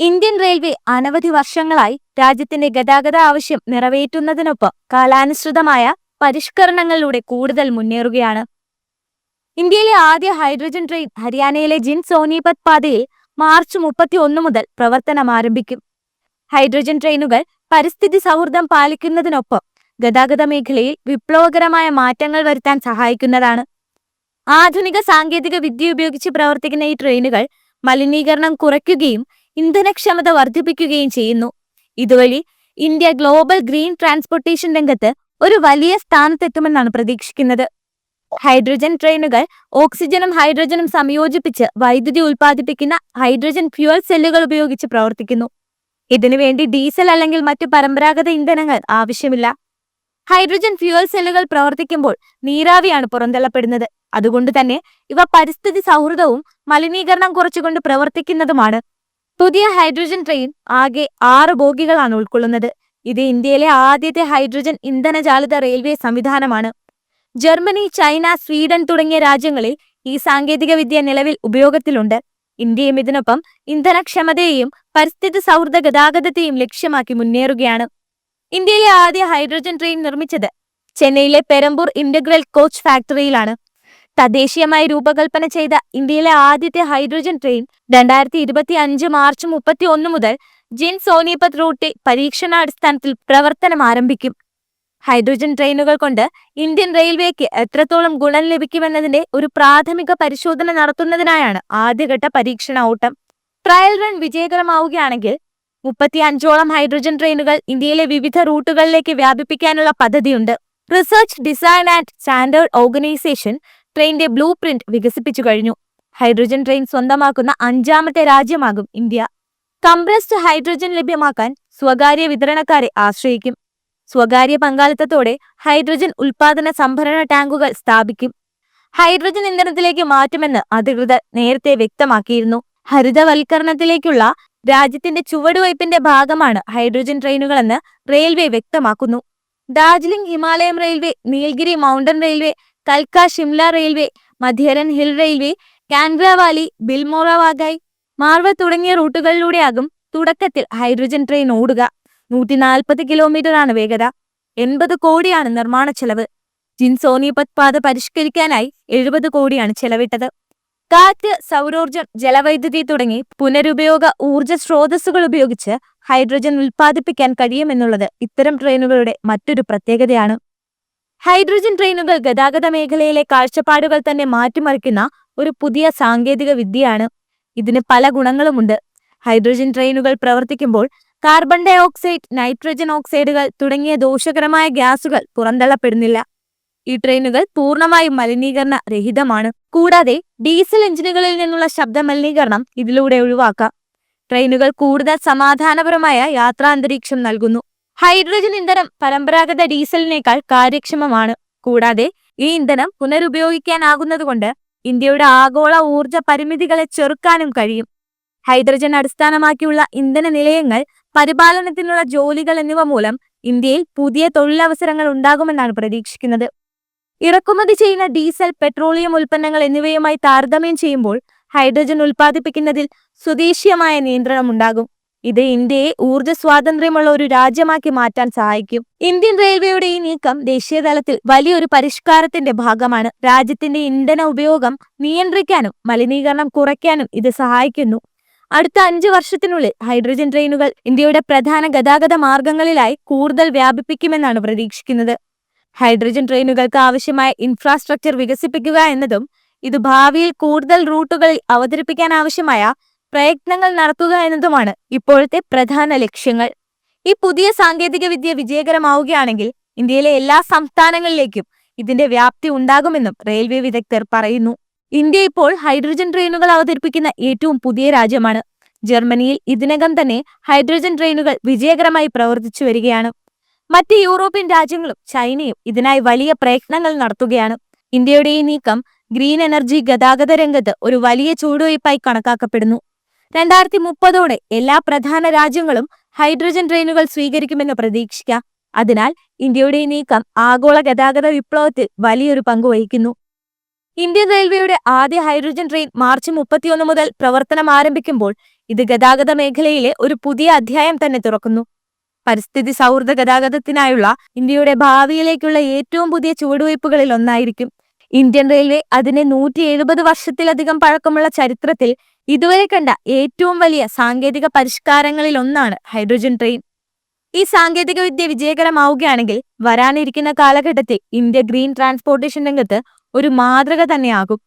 Indian railway അനവധി വർഷങ്ങളായി രാജ്യത്തിന്റെ ഗതാഗത ആവശ്യം നിറവേറ്റുന്നതിനൊപ്പം കാലാനുസൃതമായ പരിഷ്കരണങ്ങളിലൂടെ കൂടുതൽ മുന്നേറുകയാണ്. ഇന്ത്യയിലെ ആദ്യ ഹൈഡ്രജൻ ട്രെയിൻ ഹരിയാനയിലെ ജിൻ സോനിപത് പാതയിൽ മാർച്ച് മുപ്പത്തി ഒന്ന് മുതൽ പ്രവർത്തനം ആരംഭിക്കും. ഹൈഡ്രജൻ ട്രെയിനുകൾ പരിസ്ഥിതി സൗഹൃദം പാലിക്കുന്നതിനൊപ്പം ഗതാഗത മേഖലയിൽ വിപ്ലവകരമായ മാറ്റങ്ങൾ വരുത്താൻ സഹായിക്കുന്നതാണ്. ആധുനിക സാങ്കേതിക വിദ്യ ഉപയോഗിച്ച് പ്രവർത്തിക്കുന്ന ഈ ട്രെയിനുകൾ മലിനീകരണം കുറയ്ക്കുകയും ഇന്ധനക്ഷമത വർദ്ധിപ്പിക്കുകയും ചെയ്യുന്നു. ഇതുവഴി ഇന്ത്യ ഗ്ലോബൽ ഗ്രീൻ ട്രാൻസ്പോർട്ടേഷൻ രംഗത്ത് ഒരു വലിയ സ്ഥാനത്തെത്തുമെന്നാണ് പ്രതീക്ഷിക്കുന്നത്. ഹൈഡ്രജൻ ട്രെയിനുകൾ ഓക്സിജനും ഹൈഡ്രജനും സംയോജിപ്പിച്ച് വൈദ്യുതി ഉൽപ്പാദിപ്പിക്കുന്ന ഹൈഡ്രജൻ ഫ്യുവൽ സെല്ലുകൾ ഉപയോഗിച്ച് പ്രവർത്തിക്കുന്നു. ഇതിനുവേണ്ടി ഡീസൽ അല്ലെങ്കിൽ മറ്റു പരമ്പരാഗത ഇന്ധനങ്ങൾ ആവശ്യമില്ല. ഹൈഡ്രജൻ ഫ്യുവൽ സെല്ലുകൾ പ്രവർത്തിക്കുമ്പോൾ നീരാവിയാണ് പുറന്തള്ളപ്പെടുന്നത്. അതുകൊണ്ട് തന്നെ ഇവ പരിസ്ഥിതി സൗഹൃദവും മലിനീകരണം കുറച്ചുകൊണ്ട് പ്രവർത്തിക്കുന്നതുമാണ്. പുതിയ ഹൈഡ്രജൻ ട്രെയിൻ ആകെ ആറ് ബോഗികളാണ് ഉൾക്കൊള്ളുന്നത്. ഇത് ഇന്ത്യയിലെ ആദ്യത്തെ ഹൈഡ്രജൻ ഇന്ധനചാലിത റെയിൽവേ സംവിധാനമാണ്. ജർമ്മനി ചൈന സ്വീഡൻ തുടങ്ങിയ രാജ്യങ്ങളിൽ ഈ സാങ്കേതിക വിദ്യ നിലവിൽ ഉപയോഗത്തിലുണ്ട്. ഇന്ത്യയും ഇതിനൊപ്പം ഇന്ധനക്ഷമതയെയും പരിസ്ഥിതി സൗഹൃദ ഗതാഗതത്തെയും ലക്ഷ്യമാക്കി മുന്നേറുകയാണ്. ഇന്ത്യയിലെ ആദ്യ ഹൈഡ്രജൻ ട്രെയിൻ നിർമ്മിച്ചത് ചെന്നൈയിലെ പെരമ്പൂർ ഇന്റഗ്രൽ കോച്ച് ഫാക്ടറിയിലാണ്. തദ്ദേശീയമായി രൂപകൽപ്പന ചെയ്ത ഇന്ത്യയിലെ ആദ്യത്തെ ഹൈഡ്രജൻ ട്രെയിൻ രണ്ടായിരത്തി ഇരുപത്തി അഞ്ച് മാർച്ച് മുപ്പത്തി ഒന്ന് മുതൽ ജിൻ സോനിപത് റൂട്ടിൽ പരീക്ഷണാടിസ്ഥാനത്തിൽ പ്രവർത്തനം ആരംഭിക്കും. ഹൈഡ്രജൻ ട്രെയിനുകൾ കൊണ്ട് ഇന്ത്യൻ റെയിൽവേക്ക് എത്രത്തോളം ഗുണം ലഭിക്കുമെന്നതിന്റെ ഒരു പ്രാഥമിക പരിശോധന നടത്തുന്നതിനായാണ് ആദ്യഘട്ട പരീക്ഷണ ഓട്ടം. ട്രയൽ റൺ വിജയകരമാവുകയാണെങ്കിൽ മുപ്പത്തി അഞ്ചോളം ഹൈഡ്രജൻ ട്രെയിനുകൾ ഇന്ത്യയിലെ വിവിധ റൂട്ടുകളിലേക്ക് വ്യാപിപ്പിക്കാനുള്ള പദ്ധതിയുണ്ട്. Research design and standard organisation ട്രെയിനിന്റെ ബ്ലൂ പ്രിന്റ് വികസിപ്പിച്ചു കഴിഞ്ഞു. ഹൈഡ്രജൻ ട്രെയിൻ സ്വന്തമാക്കുന്ന അഞ്ചാമത്തെ രാജ്യമാകും ഇന്ത്യ. കംപ്രസ്ഡ് ഹൈഡ്രജൻ ലഭ്യമാക്കാൻ സ്വകാര്യ വിതരണക്കാരെ ആശ്രയിക്കും. സ്വകാര്യ പങ്കാളിത്തത്തോടെ ഹൈഡ്രജൻ ഉൽപാദന സംഭരണ ടാങ്കുകൾ സ്ഥാപിക്കും. ഹൈഡ്രജൻ ഇന്ധനത്തിലേക്ക് മാറ്റുമെന്ന് അധികൃതർ നേരത്തെ വ്യക്തമാക്കിയിരുന്നു. ഹരിതവൽക്കരണത്തിലേക്കുള്ള രാജ്യത്തിന്റെ ചുവടുവയ്പിന്റെ ഭാഗമാണ് ഹൈഡ്രജൻ ട്രെയിനുകളെന്ന് റെയിൽവേ വ്യക്തമാക്കുന്നു. Darjeeling Himalayam railway Nilgiri mountain railway കൽക്ക Shimla railway Matheran hill railway Kangra valley Bilimora Waghai Marwa തുടങ്ങിയ റൂട്ടുകളിലൂടെയാകും തുടക്കത്തിൽ ഹൈഡ്രജൻ ട്രെയിൻ ഓടുക. നൂറ്റി നാൽപ്പത് കിലോമീറ്റർ ആണ് വേഗത. എൺപത് കോടിയാണ് നിർമ്മാണ ചെലവ്. ജിൻ സോനിപത് പാത പരിഷ്കരിക്കാനായി എഴുപത് കോടിയാണ് ചെലവിട്ടത്. കാറ്റ് സൗരോർജം ജലവൈദ്യുതി തുടങ്ങി പുനരുപയോഗ ഊർജ സ്രോതസ്സുകൾ ഉപയോഗിച്ച് ഹൈഡ്രജൻ ഉൽപ്പാദിപ്പിക്കാൻ കഴിയുമെന്നുള്ളത് ഇത്തരം ട്രെയിനുകളുടെ മറ്റൊരു പ്രത്യേകതയാണ്. ഹൈഡ്രജൻ ട്രെയിനുകൾ ഗതാഗത മേഖലയിലെ കാഴ്ചപ്പാടുകൾ തന്നെ മാറ്റിമറിക്കുന്ന ഒരു പുതിയ സാങ്കേതിക വിദ്യയാണ്. ഇതിന് പല ഗുണങ്ങളുമുണ്ട്. ഹൈഡ്രജൻ ട്രെയിനുകൾ പ്രവർത്തിക്കുമ്പോൾ കാർബൺ ഡൈ ഓക്സൈഡ് നൈട്രജൻ ഓക്സൈഡുകൾ തുടങ്ങിയ ദോഷകരമായ ഗ്യാസുകൾ പുറന്തള്ളപ്പെടുന്നില്ല. ഈ ട്രെയിനുകൾ പൂർണമായും മലിനീകരണ രഹിതമാണ്. കൂടാതെ ഡീസൽ എഞ്ചിനുകളിൽ നിന്നുള്ള ശബ്ദ മലിനീകരണം ഇതിലൂടെ ഒഴിവാക്കാം. ട്രെയിനുകൾ കൂടുതൽ സമാധാനപരമായ യാത്രാന്തരീക്ഷം നൽകുന്നു. ഹൈഡ്രജൻ ഇന്ധനം പരമ്പരാഗത ഡീസലിനേക്കാൾ കാര്യക്ഷമമാണ്. കൂടാതെ ഈ ഇന്ധനം പുനരുപയോഗിക്കാനാകുന്നതുകൊണ്ട് ഇന്ത്യയുടെ ആഗോള ഊർജ പരിമിതികളെ ചെറുക്കാനും കഴിയും. ഹൈഡ്രജൻ അടിസ്ഥാനമാക്കിയുള്ള ഇന്ധന നിലയങ്ങൾ പരിപാലനത്തിനുള്ള ജോലികൾ എന്നിവ മൂലം ഇന്ത്യയിൽ പുതിയ തൊഴിലവസരങ്ങൾ ഉണ്ടാകുമെന്നാണ് പ്രതീക്ഷിക്കുന്നത്. ഇറക്കുമതി ചെയ്യുന്ന ഡീസൽ പെട്രോളിയം ഉൽപ്പന്നങ്ങൾ എന്നിവയുമായി താരതമ്യം ചെയ്യുമ്പോൾ ഹൈഡ്രജൻ ഉൽപ്പാദിപ്പിക്കുന്നതിൽ സ്വദേശീയമായ നിയന്ത്രണം ഉണ്ടാകും ഇത് ഇന്ത്യയെ ഊർജ സ്വാതന്ത്ര്യമുള്ള ഒരു രാജ്യമാക്കി മാറ്റാൻ സഹായിക്കും. ഇന്ത്യൻ റെയിൽവേയുടെ ഈ നീക്കം ദേശീയ തലത്തിൽ വലിയൊരു പരിഷ്കാരത്തിന്റെ ഭാഗമാണ്. രാജ്യത്തിന്റെ ഇന്ധന ഉപയോഗം നിയന്ത്രിക്കാനും മലിനീകരണം കുറയ്ക്കാനും ഇത് സഹായിക്കുന്നു. അടുത്ത അഞ്ചു വർഷത്തിനുള്ളിൽ ഹൈഡ്രജൻ ട്രെയിനുകൾ ഇന്ത്യയുടെ പ്രധാന ഗതാഗത മാർഗങ്ങളിലായി കൂടുതൽ വ്യാപിപ്പിക്കുമെന്നാണ് പ്രതീക്ഷിക്കുന്നത്. ഹൈഡ്രജൻ ട്രെയിനുകൾക്ക് ആവശ്യമായ ഇൻഫ്രാസ്ട്രക്ചർ വികസിപ്പിക്കുക എന്നതും ഇത് ഭാവിയിൽ കൂടുതൽ റൂട്ടുകളിൽ അവതരിപ്പിക്കാൻ ആവശ്യമായ പ്രയത്നങ്ങൾ നടത്തുക എന്നതുമാണ് ഇപ്പോഴത്തെ പ്രധാന ലക്ഷ്യങ്ങൾ. ഈ പുതിയ സാങ്കേതിക വിദ്യ വിജയകരമാവുകയാണെങ്കിൽ ഇന്ത്യയിലെ എല്ലാ സംസ്ഥാനങ്ങളിലേക്കും ഇതിന്റെ വ്യാപ്തി ഉണ്ടാകുമെന്നും റെയിൽവേ വിദഗ്ധർ പറയുന്നു. ഇന്ത്യ ഇപ്പോൾ ഹൈഡ്രജൻ ട്രെയിനുകൾ അവതരിപ്പിക്കുന്ന ഏറ്റവും പുതിയ രാജ്യമാണ്. ജർമ്മനിയിൽ ഇതിനകം തന്നെ ഹൈഡ്രജൻ ട്രെയിനുകൾ വിജയകരമായി പ്രവർത്തിച്ചു വരികയാണ്. മറ്റ് യൂറോപ്യൻ രാജ്യങ്ങളും ചൈനയും ഇതിനായി വലിയ പ്രയത്നങ്ങൾ നടത്തുകയാണ്. ഇന്ത്യയുടെ ഈ നീക്കം ഗ്രീൻ എനർജി ഗതാഗത രംഗത്ത് ഒരു വലിയ ചുവടുവയ്പായി കണക്കാക്കപ്പെടുന്നു. രണ്ടായിരത്തി മുപ്പതോടെ എല്ലാ പ്രധാന രാജ്യങ്ങളും ഹൈഡ്രജൻ ട്രെയിനുകൾ സ്വീകരിക്കുമെന്ന് പ്രതീക്ഷിക്കാം. അതിനാൽ ഇന്ത്യയുടെ ഈ നീക്കം ആഗോള ഗതാഗത വിപ്ലവത്തിൽ വലിയൊരു പങ്ക് വഹിക്കുന്നു. ഇന്ത്യൻ റെയിൽവേയുടെ ആദ്യ ഹൈഡ്രജൻ ട്രെയിൻ മാർച്ച് മുപ്പത്തിയൊന്ന് മുതൽ പ്രവർത്തനം ആരംഭിക്കുമ്പോൾ ഇത് ഗതാഗത മേഖലയിലെ ഒരു പുതിയ അധ്യായം തന്നെ തുറക്കുന്നു. പരിസ്ഥിതി സൗഹൃദ ഗതാഗതത്തിനായുള്ള ഇന്ത്യയുടെ ഭാവിയിലേക്കുള്ള ഏറ്റവും പുതിയ ചുവടുവയ്പ്പുകളിൽ ഒന്നായിരിക്കും. ഇന്ത്യൻ റെയിൽവേ അതിനെ നൂറ്റി എഴുപത് വർഷത്തിലധികം പഴക്കമുള്ള ചരിത്രത്തിൽ ഇതുവരെ കണ്ട ഏറ്റവും വലിയ സാങ്കേതിക പരിഷ്കാരങ്ങളിൽ ഒന്നാണ് ഹൈഡ്രജൻ ട്രെയിൻ. ഈ സാങ്കേതികവിദ്യ വിജയകരമാവുകയാണെങ്കിൽ വരാനിരിക്കുന്ന കാലഘട്ടത്തിൽ ഇന്ത്യ ഗ്രീൻ ട്രാൻസ്പോർട്ടേഷൻ രംഗത്ത് ഒരു മാതൃക തന്നെയാകും.